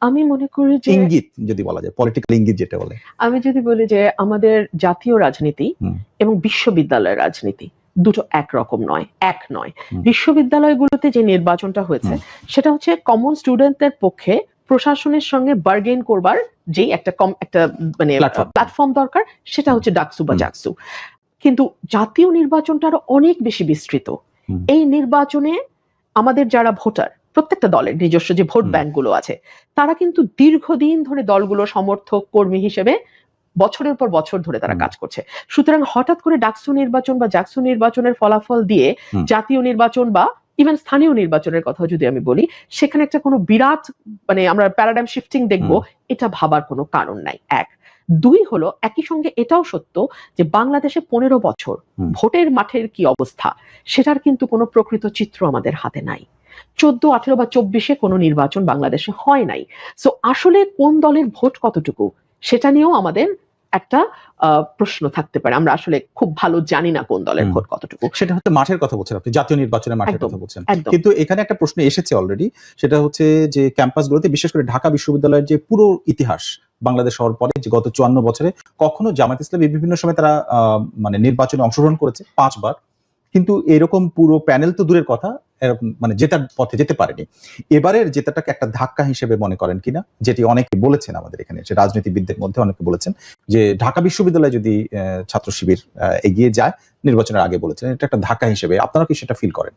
আমি মনে করি যে ইঙ্গিত যদি বলা যায় পলিটিক্যাল ইঙ্গিত যেটা বলে। আমি যদি বলি যে আমাদের জাতীয় রাজনীতি এবং বিশ্ববিদ্যালয়ের রাজনীতি দুটো একরকম নয় এক নয়। বিশ্ববিদ্যালয়গুলোতে যে নির্বাচনটা হয়েছে সেটা হচ্ছে কমন স্টুডেন্টদের পক্ষে প্রশাসনের সঙ্গে বার্গেন করবার যে একটা কম একটা মানে. প্ল্যাটফর্ম দরকার সেটা হচ্ছে ডাকসু বা। জাকসু। কিন্তু জাতীয় নির্বাচনটা আরও অনেক বেশি বিস্তৃত। এই নির্বাচনে আমাদের যারা ভোটার প্রত্যেকটা দলের নিজস্ব যে ভোট। ব্যাংকগুলো আছে তারা কিন্তু দীর্ঘদিন ধরে দলগুলো সমর্থক কর্মী হিসেবে বছরের পর বছর ধরে তারা কাজ করছে। সুতরাং হঠাৎ করে ডাকসু নির্বাচন বা জাকসু নির্বাচনের ফলাফল দিয়ে জাতীয় নির্বাচন বা ইভেন স্থানীয় নির্বাচনের কথা যদি আমি বলি সেখানে একটা কোনো বিরাট মানে আমরা প্যারাডাইম শিফটিং দেখব এটা ভাবার কোনো কারণ নাই। এক। দুই হলো একই সঙ্গে এটাও সত্য যে বাংলাদেশে পনেরো বছর ভোটের মাঠের কি অবস্থা সেটার কিন্তু কোনো প্রকৃত চিত্র আমাদের হাতে নাই। চোদ্দ আঠেরো বা চব্বিশে কোনো নির্বাচন বাংলাদেশে হয় নাই। সো আসলে কোন দলের ভোট কতটুকু সেটা নিয়েও আমাদের একটা আহ, প্রশ্ন থাকতে পারে। আমরা আসলে খুব ভালো জানি না কোন দলের ভোট কতটুকু। সেটা হচ্ছে মাঠের কথা বলছেন আপনি জাতীয় নির্বাচনের মাঠের কথা বলছেন। কিন্তু এখানে একটা প্রশ্ন এসেছে অলরেডি সেটা হচ্ছে যে ক্যাম্পাসগুলোতে বিশেষ করে ঢাকা বিশ্ববিদ্যালয়ের যে পুরো ইতিহাস বাংলাদেশ হওয়ার পরে যে গত চুয়ান্ন বছরে কখনো জামাত ইসলামী বিভিন্ন সময় তারা আহ, মানে নির্বাচনে অংশগ্রহণ করেছে পাঁচবার। কিন্তু এরকম পুরো প্যানেল তো দূরের কথা মানে জেতার পথে যেতে পারেনি। এবারের জেতাটাকে একটা ধাক্কা হিসেবে মনে করেন কিনা যেটি অনেকে বলেছেন আমাদের এখানে যে রাজনীতিবিদদের মধ্যে অনেকে বলেছেন যে ঢাকা বিশ্ববিদ্যালয়ে যদি ছাত্র শিবির এগিয়ে যায় নির্বাচনের আগে বলেছেন এটা একটা ধাক্কা হিসেবে। আপনারা কি সেটা ফিল করেন?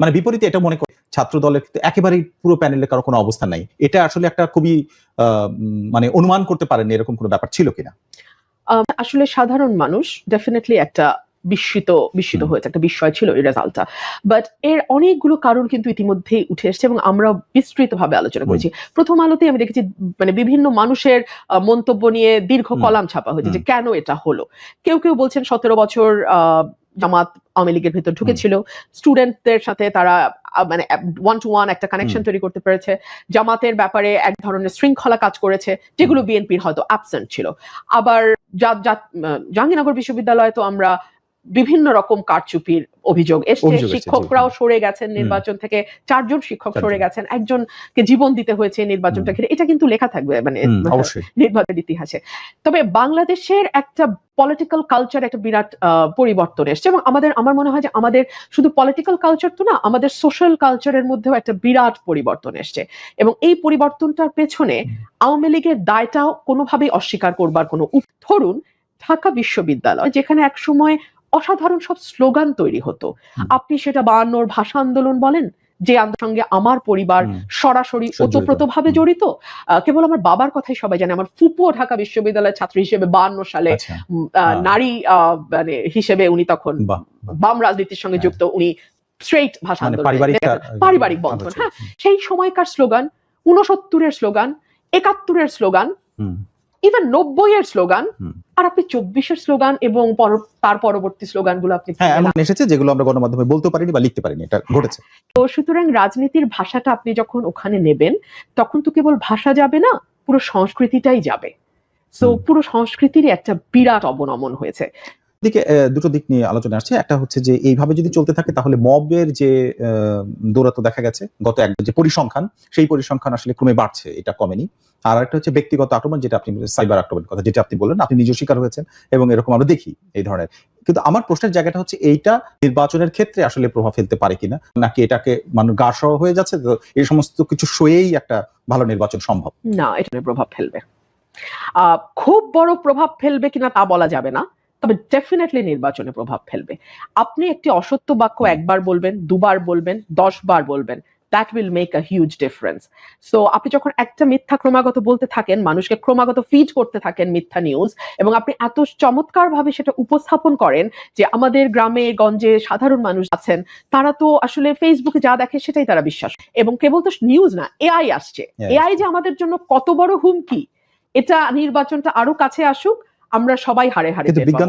মানে বিপরীতে এটা মনে করি ছাত্র দলের একেবারেই পুরো প্যানেলে কারও কোনো অবস্থান নাই। এটা আসলে একটা খুবই মানে অনুমান করতে পারেন এরকম কোনো ব্যাপার ছিল কিনা? আসলে সাধারণ মানুষ ডেফিনেটলি একটা বিস্মিত বিস্মিত হয়েছে একটা বিস্ময় ছিল এই রেজাল্টটা বাট এর অনেকগুলো কারণ কিন্তু ইতিমধ্যেই উঠে এসেছে এবং আমরা বিস্তৃতভাবে আলোচনা করেছি। প্রথম আলোতে আমি দেখেছি মানে বিভিন্ন মানুষের মন্তব্য নিয়ে দীর্ঘ কলাম ছাপা হয়েছে যে কেন এটা হলো? কেউ কেউ বলছেন সতেরো বছর জামাত আওয়ামী লীগের ভেতর ঢুকেছিল। স্টুডেন্টদের সাথে তারা মানে ওয়ান টু ওয়ান একটা কানেকশন তৈরি করতে পেরেছে। জামাতের ব্যাপারে এক ধরনের শৃঙ্খলা কাজ করেছে যেগুলো বিএনপির হয়তো অ্যাবসেন্ট ছিল। আবার জাহাঙ্গীরনগর বিশ্ববিদ্যালয়ে তো আমরা বিভিন্ন রকম কারচুপির অভিযোগ। এসছে। শিক্ষকরাও সরে গেছেন নির্বাচন থেকে চারজন শিক্ষক সরে। গেছেন। একজনকে জীবন দিতে হয়েছে নির্বাচনটা। ঘিরে। এটা কিন্তু লেখা থাকবে মানে হুম, নির্বাচনের ইতিহাসে। তবে বাংলাদেশের একটা পলিটিক্যাল কালচার একটা বিরাট পরিবর্তন এসছে এবং আমাদের আমার মনে হয় যে আমাদের শুধু পলিটিক্যাল কালচার তো না আমাদের সোশ্যাল কালচারের মধ্যেও একটা বিরাট পরিবর্তন এসছে। এবং এই পরিবর্তনটার পেছনে আওয়ামী লীগের দায়টাও কোনোভাবেই অস্বীকার করবার কোনো ধরুন ঢাকা বিশ্ববিদ্যালয় যেখানে এক সময় অসাধারণ সব স্লোগান তৈরি হতো আপনি সেটা বায়ান্নর ভাষা আন্দোলন বলেন যে সঙ্গে আমার পরিবার সরাসরি। ওতপ্রোতভাবে। জড়িত কেবল আমার বাবার কথাই সবাই জানে আমার ফুপুও ঢাকা বিশ্ববিদ্যালয়ের ছাত্র হিসেবে বায়ান্ন সালে আচ্ছা হ্যাঁ। নারী মানে হিসেবে উনি তখন। বাম রাজনীতির সঙ্গে হ্যাঁ। যুক্ত উনি স্ট্রেট ভাষা মানে পারিবারিক পারিবারিক বন্ধন হ্যাঁ সেই সময়কার স্লোগান উনসত্তরের স্লোগান একাত্তরের স্লোগান ইভেন নব্বই এর স্লোগান। আর আপনি চব্বিশের স্লোগান এবং তার পরবর্তী স্লোগানগুলো আপনি হ্যাঁ এমন এসেছে যেগুলো আমরা গণমাধ্যমে বলতে পারিনি বা লিখতে পারিনি এটা ঘটেছে। তো সুতরাং রাজনীতির ভাষাটা আপনি যখন ওখানে নেবেন তখন তো কেবল ভাষা যাবে না পুরো সংস্কৃতিটাই যাবে। তো পুরো সংস্কৃতির একটা বিরাট অবনমন হয়েছে। দিকে দুটো দিক নিয়ে আলোচনা আসছে। একটা হচ্ছে যে এইভাবে যদি চলতে থাকে তাহলে মবের যে আহ, দৌরাত্ম দেখা গেছে গত এক যে পরিসংখ্যান সেই পরিসংখ্যান আসলে ক্রমে বাড়ছে এটা কমেনি। আর একটা হচ্ছে ব্যক্তিগত আক্রমণ যেটা আপনি সাইবার আক্রমণ কথা যেটা আপনি বললেন আপনি নিজেও শিকার হয়েছেন এবং এরকম আমরা দেখি এই ধরনের। কিন্তু আমার প্রশ্নের জায়গাটা হচ্ছে এইটা নির্বাচনের ক্ষেত্রে আসলে প্রভাব ফেলতে পারে কিনা? নাকি এটাকে মানুষ গা সহ হয়ে যাচ্ছে? তো এই সমস্ত কিছু সয়েই একটা ভালো নির্বাচন সম্ভব? না এটা প্রভাব ফেলবে। খুব বড় প্রভাব ফেলবে কিনা তা বলা যাবে না। তবে ডেফিনেটলি নির্বাচনে প্রভাব ফেলবে। আপনি একটি অসত্য বাক্য একবার বলবেন দুবার বলবেন দশ বার বলবেন that will make a huge difference so আপনি যখন একটা মিথ্যা ক্রমাগত বলতে থাকেন মানুষকে ক্রমাগত ফিড করতে থাকেন মিথ্যা নিউজ এবং আপনি এত চমৎকার ভাবে সেটা উপস্থাপন করেন যে আমাদের গ্রামে গঞ্জে সাধারণ মানুষ আছেন তারা তো আসলে ফেসবুকে যা দেখে সেটাই তারা বিশ্বাস এবং কেবল তো নিউজ না এআই আসছে. এআই যে আমাদের জন্য কত বড় হুমকি এটা নির্বাচনটা আরও কাছে আসুক আমরা সবাই হারে হারে কিন্তু বিজ্ঞান